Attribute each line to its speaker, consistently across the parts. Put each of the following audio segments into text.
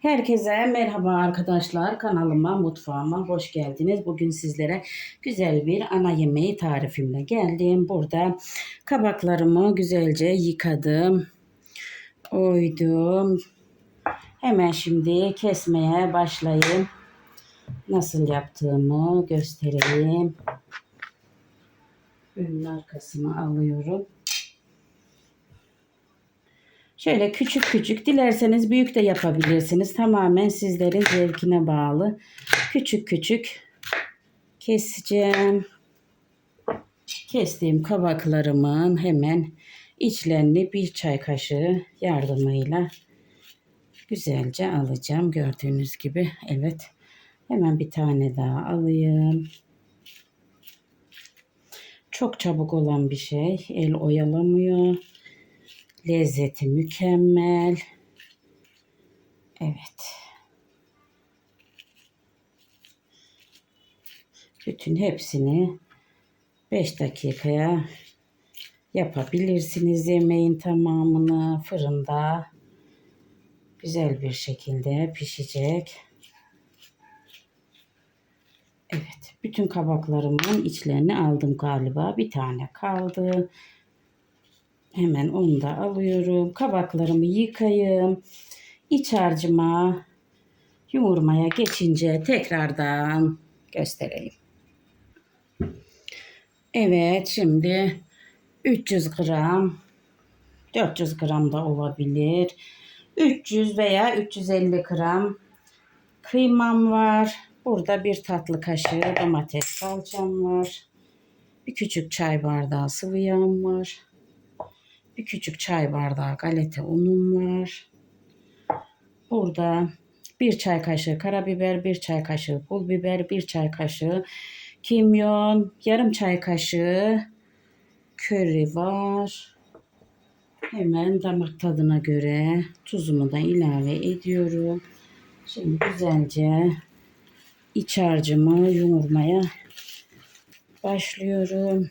Speaker 1: Herkese merhaba arkadaşlar. Kanalıma, mutfağıma hoş geldiniz. Bugün sizlere güzel bir ana yemeği tarifimle geldim. Burada kabaklarımı güzelce yıkadım. Oydum. Hemen şimdi kesmeye başlayayım. Nasıl yaptığımı göstereyim. Önün arkasını alıyorum. Şöyle küçük küçük dilerseniz büyük de yapabilirsiniz. Tamamen sizlerin zevkine bağlı. Küçük küçük keseceğim. Kestiğim kabaklarımın hemen içlerini bir çay kaşığı yardımıyla güzelce alacağım. Gördüğünüz gibi evet. Hemen bir tane daha alayım. Çok çabuk olan bir şey. El oyalamıyor. Lezzeti mükemmel. Evet. Bütün hepsini 5 dakikaya yapabilirsiniz. Yemeğin tamamını fırında güzel bir şekilde pişecek. Evet. Bütün kabaklarımın içlerini aldım galiba. Bir tane kaldı. Hemen onu da alıyorum. Kabaklarımı yıkayayım. İç harcıma yoğurmaya geçince tekrardan göstereyim. Evet şimdi 300 gram 400 gram da olabilir. 300 veya 350 gram kıymam var. Burada bir tatlı kaşığı domates salçam var. Bir küçük çay bardağı sıvı yağım var. Bir küçük çay bardağı galeta unum var. Burada bir çay kaşığı karabiber, bir çay kaşığı pul biber, bir çay kaşığı kimyon, yarım çay kaşığı köri var. Hemen damak tadına göre tuzumu da ilave ediyorum. Şimdi güzelce iç harcımı yoğurmaya başlıyorum.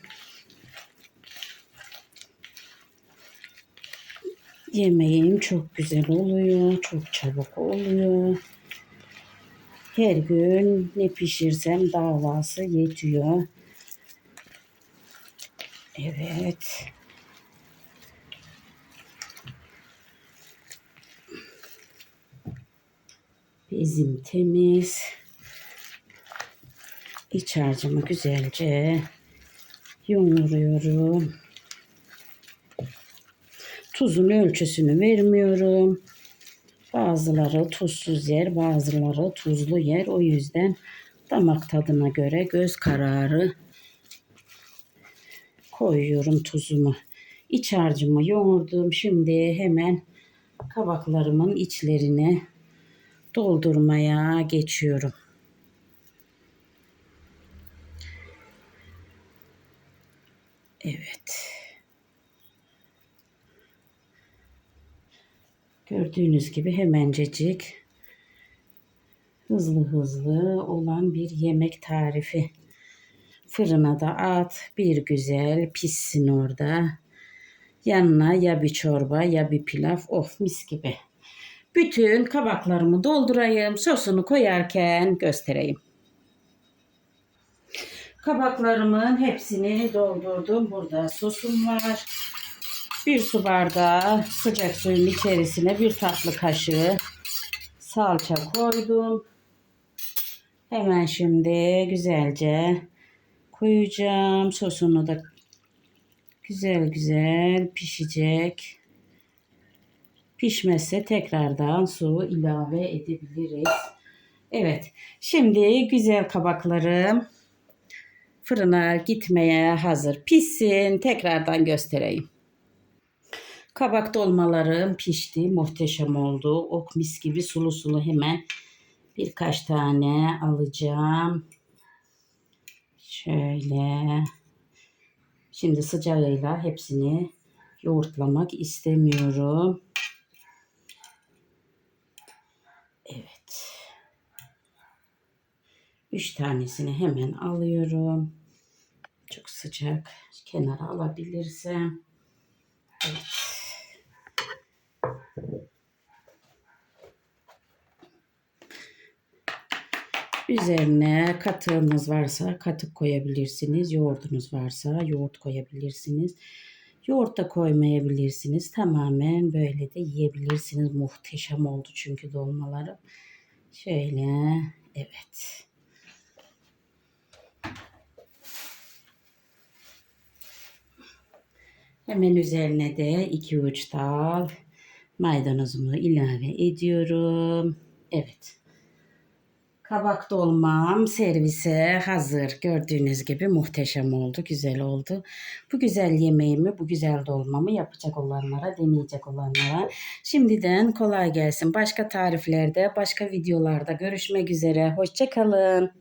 Speaker 1: Yemeğim çok güzel oluyor. Çok çabuk oluyor. Her gün ne pişirsem davası yetiyor. Evet. Bezim temiz. İç harcımı güzelce yoğuruyorum. Tuzun ölçüsünü vermiyorum. Bazıları tuzsuz yer, bazıları tuzlu yer. O yüzden damak tadına göre göz kararı koyuyorum tuzumu. İç harcımı yoğurdum. Şimdi hemen kabaklarımın içlerini doldurmaya geçiyorum. Evet. Gördüğünüz gibi hemencecik hızlı hızlı olan bir yemek tarifi. Fırına da at bir güzel pişsin orada. Yanına ya bir çorba ya bir pilav of mis gibi. Bütün kabaklarımı doldurayım sosunu koyarken göstereyim. Kabaklarımın hepsini doldurdum. Burada sosum var. Bir su bardağı sıcak suyun içerisine bir tatlı kaşığı salça koydum. Hemen şimdi güzelce koyacağım. Sosunu da güzel güzel pişecek. Pişmezse tekrardan su ilave edebiliriz. Evet. Şimdi güzel kabaklarım fırına gitmeye hazır. Pişsin. Tekrardan göstereyim. Kabak dolmalarım pişti. Muhteşem oldu. Ok mis gibi sulu sulu hemen birkaç tane alacağım. Şöyle. Şimdi sıcağıyla hepsini yoğurtlamak istemiyorum. Evet. Üç tanesini hemen alıyorum. Çok sıcak. Kenara alabilirsem. Üzerine katığınız varsa katık koyabilirsiniz. Yoğurdunuz varsa yoğurt koyabilirsiniz. Yoğurt da koymayabilirsiniz. Tamamen böyle de yiyebilirsiniz. Muhteşem oldu çünkü dolmaları. Şöyle evet. Hemen üzerine de iki uç dal maydanozumu ilave ediyorum. Evet. Kabak dolmam servise hazır. Gördüğünüz gibi muhteşem oldu, güzel oldu. Bu güzel yemeğimi, bu güzel dolmamı yapacak olanlara, deneyecek olanlara şimdiden kolay gelsin. Başka tariflerde, başka videolarda görüşmek üzere. Hoşçakalın.